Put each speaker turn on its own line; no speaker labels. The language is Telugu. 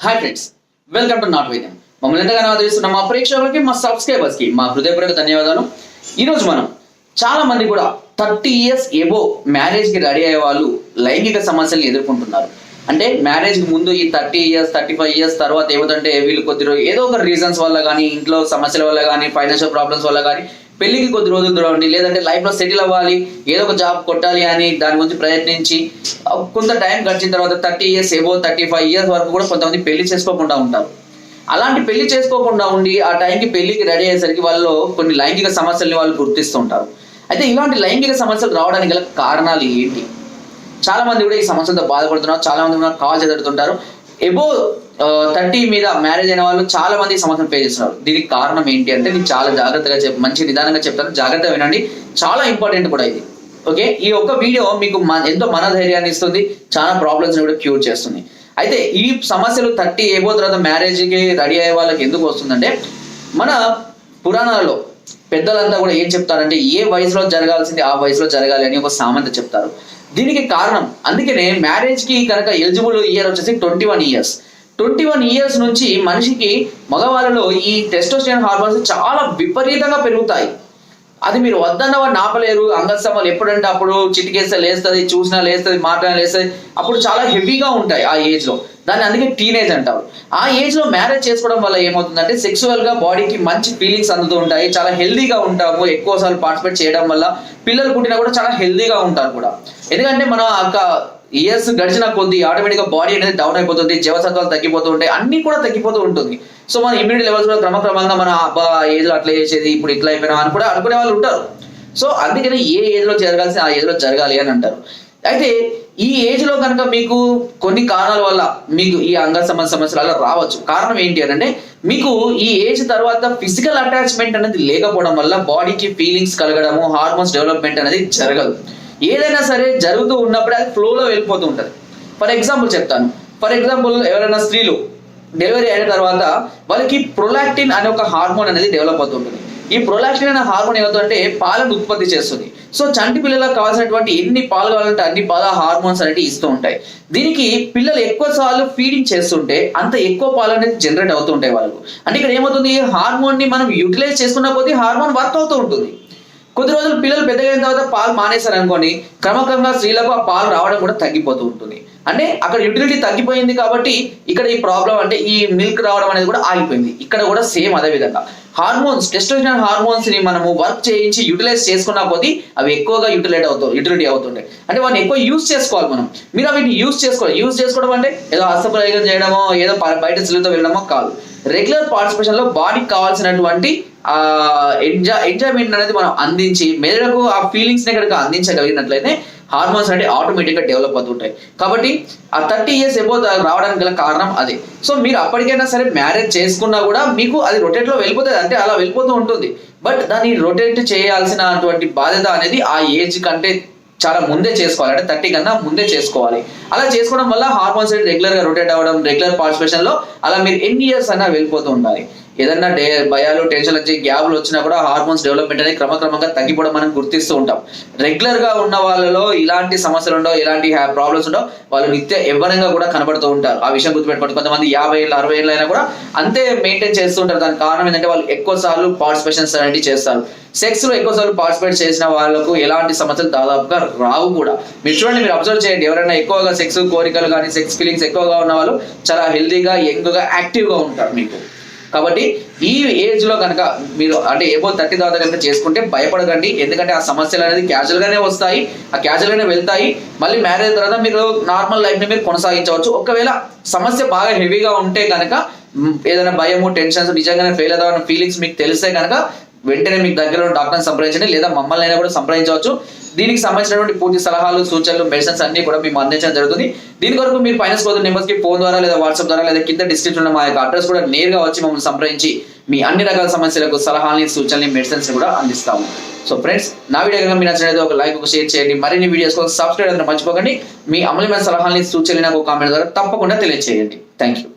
హాయ్ ఫ్రెండ్స్ వెల్కమ్ టు నాట్ వైద్యం మమ్మల్ని ఎంతగానో ఆదరిస్తున్న మా ప్రేక్షకులకి మా సబ్స్క్రైబర్స్కి మా హృదయపూర్వక ధన్యవాదాలు. ఈరోజు మనం చాలా మంది కూడా థర్టీ ఇయర్స్ ఎబో మ్యారేజ్కి రెడీ అయ్యే వాళ్ళు లైంగిక సమస్యలను ఎదుర్కొంటున్నారు. అంటే మ్యారేజ్కి ముందు ఈ thirty years thirty five years తర్వాత ఏమిటంటే వీళ్ళు కొద్ది రోజు ఏదో ఒక రీజన్స్ వల్ల కానీ ఇంట్లో సమస్యల వల్ల కానీ ఫైనాన్షియల్ ప్రాబ్లమ్స్ వల్ల కానీ పెళ్ళికి కొద్ది రోజులు దూరండి లేదంటే లైఫ్లో సెటిల్ అవ్వాలి. ఏదో ఒక జాబ్ కొట్టాలి అని దాని గురించి ప్రయత్నించి కొంత టైం గడిచిన తర్వాత థర్టీ ఇయర్స్ ఏవో థర్టీ ఫైవ్ ఇయర్స్ వరకు కూడా కొంతమంది పెళ్ళి చేసుకోకుండా ఉంటారు. అలాంటి పెళ్ళి చేసుకోకుండా ఉండి ఆ టైంకి పెళ్ళికి రెడీ అయ్యేసరికి వాళ్ళు కొన్ని లైంగిక సమస్యల్ని వాళ్ళు గుర్తిస్తుంటారు. అయితే ఇలాంటి లైంగిక సమస్యలు రావడానికి గల కారణాలు ఏంటి? చాలా మంది కూడా ఈ సమస్యలతో బాధపడుతున్నారు. చాలా మంది కూడా కాల్ చదువుతుంటారు ఎబో థర్టీ మీద మ్యారేజ్ అయిన వాళ్ళు చాలా మంది ఈ సమస్యను ఫేస్ చేస్తున్నారు. దీనికి కారణం ఏంటి అంటే నేను చాలా జాగ్రత్తగా చెప్ మంచి నిదానంగా చెప్తాను జాగ్రత్తగా వినండి. చాలా ఇంపార్టెంట్ కూడా ఇది. ఓకే? ఈ ఒక్క వీడియో మీకు ఎంతో మనధైర్యాన్ని ఇస్తుంది. చాలా ప్రాబ్లమ్స్ కూడా క్యూర్ చేస్తుంది. అయితే ఈ సమస్యలు థర్టీ ఏబో తర్వాత మ్యారేజ్కి రెడీ అయ్యే వాళ్ళకి ఎందుకు వస్తుందంటే మన పురాణాలలో పెద్దలంతా కూడా ఏం చెప్తారంటే ఏ వయసులో జరగాల్సింది ఆ వయసులో జరగాలి అని ఒక సామెత చెప్తారు. దీనికి కారణం. అందుకనే మ్యారేజ్కి కనుక ఎలిజిబుల్ ఇయర్ వచ్చేసి twenty one years. Twenty one years నుంచి మనిషికి మగవాళ్ళలో ఈ టెస్టోస్టియన్ హార్మోన్స్ చాలా విపరీతంగా పెరుగుతాయి. అది మీరు వద్దన్న వాళ్ళు ఆపలేరు అంగస్తమాలు ఎప్పుడంటే అప్పుడు చిటికేస్తే లేస్తుంది చూసినా లేస్తుంది మాట్లాడినా లేస్తుంది అప్పుడు చాలా హెవీగా ఉంటాయి ఆ ఏజ్లో దాన్ని అందుకే టీనేజ్ అంటారు. ఆ ఏజ్లో మ్యారేజ్ చేసుకోవడం వల్ల ఏమవుతుందంటే సెక్సువల్గా బాడీకి మంచి ఫీలింగ్స్ అందుతూ ఉంటాయి చాలా హెల్దీగా ఉంటాము ఎక్కువ సార్లు పార్టిసిపేట్ చేయడం వల్ల పిల్లలు పుట్టినా కూడా చాలా హెల్దీగా ఉంటారు కూడా. ఎందుకంటే మనం ఒక ఇయర్స్ గడిచిన కొద్ది ఆటోమేటిక్గా బాడీ అనేది డౌన్ అయిపోతుంది జీవసత్వాలు తగ్గిపోతూ ఉంటాయి అన్ని కూడా తగ్గిపోతూ ఉంటుంది. సో మన ఇమ్యూనిటీ లెవెల్స్ కూడా క్రమక్రమంగా మన అబ్బా ఏజ్లో అట్లా చేసేది ఇప్పుడు ఇట్లా అయిపోయినా అని కూడా అనుకునే వాళ్ళు ఉంటారు. సో అందుకని ఏ ఏజ్లో జరగాల్సిన ఆ ఏజ్లో జరగాలి అని అంటారు. అయితే ఈ ఏజ్లో కనుక మీకు కొన్ని కారణాల వల్ల మీకు ఈ అంగ సంబంధ సమస్యలు వల్ల రావచ్చు. కారణం ఏంటి అంటే మీకు ఈ ఏజ్ తర్వాత ఫిజికల్ అటాచ్మెంట్ అనేది లేకపోవడం వల్ల బాడీకి ఫీలింగ్స్ కలగడము హార్మోన్స్ డెవలప్మెంట్ అనేది జరగదు. ఏదైనా సరే జరుగుతూ ఉన్నప్పుడు అది ఫ్లోలో వెళ్ళిపోతూ ఉంటుంది. ఫర్ ఎగ్జాంపుల్ చెప్తాను. ఫర్ ఎగ్జాంపుల్ ఎవరైనా స్త్రీలు డెలివరీ అయిన తర్వాత వాళ్ళకి ప్రొలాక్టిన్ అనే ఒక హార్మోన్ అనేది డెవలప్ అవుతుంటుంది ఈ ప్రొలాక్టిన్ అనే హార్మోన్ ఏమవుతుందంటే పాలను ఉత్పత్తి చేస్తుంది. సో చంటి పిల్లలకు కావాల్సినటువంటి ఎన్ని పాలు కావాలంటే అన్ని పాల హార్మోన్స్ అనేవి ఇస్తూ ఉంటాయి. దీనికి పిల్లలు ఎక్కువ సార్లు ఫీడింగ్ చేస్తుంటే అంత ఎక్కువ పాలు అనేది జనరేట్ అవుతూ ఉంటాయి వాళ్ళకు. అంటే ఇక్కడ ఏమవుతుంది? హార్మోన్ని మనం యూటిలైజ్ చేసుకున్న కొద్దీ హార్మోన్ వర్క్ అవుతూ ఉంటుంది. కొద్ది రోజులు పిల్లలు పెద్దగైన తర్వాత పాలు మానేశారు అనుకోని క్రమక్రమంగా స్త్రీలకు ఆ పాలు రావడం కూడా తగ్గిపోతూ ఉంటుంది. అంటే అక్కడ యూటిలిటీ తగ్గిపోయింది కాబట్టి ఇక్కడ ఈ ప్రాబ్లం అంటే ఈ మిల్క్ రావడం అనేది కూడా ఆగిపోయింది. ఇక్కడ కూడా సేమ్ అదే విధంగా. హార్మోన్స్ టెస్టోజన్ హార్మోన్స్ని మనము వర్క్ చేయించి యూటిలైజ్ చేసుకున్న కొద్దీ అవి ఎక్కువగా యూటిలైట్ అవుతాయి యూటిలిటీ అవుతుంటాయి. అంటే వాటిని ఎక్కువ యూజ్ చేసుకోవాలి మనం. మీరు వీటిని యూజ్ చేసుకోవాలి. యూజ్ చేసుకోవడం అంటే ఏదో హస్తప్రయోగం చేయడమో ఏదో బయట స్త్రీలతో వెళ్ళడమో కాదు. రెగ్యులర్ పార్టిసిపేషన్లో బాడీకి కావాల్సినటువంటి ఆ ఎంజాయ్ ఎంజాయ్మెంట్ అనేది మనం అందించి మెదడుకు ఆ ఫీలింగ్స్ని కనుక అందించగలిగినట్లయితే హార్మోన్స్ అనేవి ఆటోమేటిక్గా డెవలప్ అవుతుంటాయి. కాబట్టి ఆ థర్టీ ఇయర్స్ ఎబో రావడానికి గల కారణం అదే. సో మీరు అప్పటికైనా సరే మ్యారేజ్ చేసుకున్నా కూడా మీకు అది రొటేట్లో వెళ్ళిపోతుంది. అంటే అలా వెళ్ళిపోతూ ఉంటుంది. బట్ దాన్ని రొటేట్ చేయాల్సినటువంటి బాధ్యత అనేది ఆ ఏజ్ కంటే చాలా ముందే చేసుకోవాలి. అంటే థర్టీ కన్నా ముందే చేసుకోవాలి. అలా చేసుకోవడం వల్ల హార్మోన్స్ రెగ్యులర్గా రొటేట్ అవ్వడం రెగ్యులర్ పార్టిసిపేషన్లో అలా మీరు ఎన్ని ఇయర్స్ అయినా వెళ్ళిపోతూ ఉండాలి. ఏదన్నా డే భయాలు టెన్షన్ వచ్చి గ్యాప్లు వచ్చినా కూడా హార్మోన్స్ డెవలప్మెంట్ అనేది క్రమక్రమంగా తగ్గిపోవడం మనం గుర్తిస్తూ ఉంటాం. రెగ్యులర్గా ఉన్న వాళ్ళలో ఇలాంటి సమస్యలు ఉండవు ఇలాంటి ప్రాబ్లమ్స్ ఉండవు. వాళ్ళు నిత్య యవ్వనంగా కూడా కనబడుతూ ఉంటారు. ఆ విషయం గుర్తుపెట్టుకోండి. కొంతమంది యాభై ఏళ్ళు అరవై ఏళ్ళు అయినా కూడా అంతే మెయింటైన్ చేస్తూ ఉంటారు. దానికి కారణం ఏంటంటే వాళ్ళు ఎక్కువ సార్లు పార్టిసిపేషన్స్ అనేవి చేస్తారు. సెక్స్లో ఎక్కువ సార్లు పార్టిసిపేట్ చేసిన వాళ్ళకు ఎలాంటి సమస్యలు దాదాపుగా రావు కూడా. మీరు చూడండి మీరు అబ్జర్వ్ చేయండి. ఎవరైనా ఎక్కువగా సెక్స్ కోరికలు కానీ సెక్స్ ఫీలింగ్స్ ఎక్కువగా ఉన్న వాళ్ళు చాలా హెల్తీగా యంగ్గా యాక్టివ్గా ఉంటారు మీకు. కాబట్టి ఈ ఏజ్లో కనుక మీరు అంటే ఏవో థర్టీ తర్వాత కనుక చేసుకుంటే భయపడకండి. ఎందుకంటే ఆ సమస్యలు అనేది క్యాజువల్ గానే వస్తాయి. ఆ క్యాజువల్ గానే వెళ్తాయి. మళ్ళీ మ్యారేజ్ తర్వాత మీరు నార్మల్ లైఫ్ని మీరు కొనసాగించవచ్చు. ఒకవేళ సమస్య బాగా హెవీగా ఉంటే కనుక ఏదైనా భయము టెన్షన్స్ నిజంగానే ఫెయిల్ అవుతామన్న ఫీలింగ్స్ మీకు తెలిస్తే కనుక వెంటనే మీకు దగ్గర ఉన్న డాక్టర్ని సంప్రదించండి లేదా మమ్మల్ని అయినా కూడా సంప్రదించవచ్చు. దీనికి సంబంధించినటువంటి పూర్తి సలహాలు సూచనలు మెడిసిన్స్ అన్ని కూడా మేము అందించడం జరుగుతుంది. దీని కొరకు మీరు ఫైనాన్స్ కోదు నెంబర్స్కి ఫోన్ ద్వారా లేదా వాట్సాప్ ద్వారా లేదా కింద డిస్క్రిప్షన్ మా యొక్క అడ్రస్ కూడా నేరుగా వచ్చి మమ్మల్ని సంప్రదించి మీ అన్ని రకాల సమస్యలకు సలహాలని సూచనలు మెడిసిన్స్ కూడా అందిస్తాము. సో ఫ్రెండ్స్ నా వీడియో కనుక మీరు నచ్చినట్లయితే ఒక లైక్ ఒక షేర్ చేయండి. మరిన్ని వీడియోస్ కోసం సబ్స్క్రైబ్ అందరూ మర్చిపోకండి. మీ అమలమైన సలహాలని సూచనలు నాకు కామెంట్ ద్వారా తప్పకుండా తెలియజేయండి. Thank you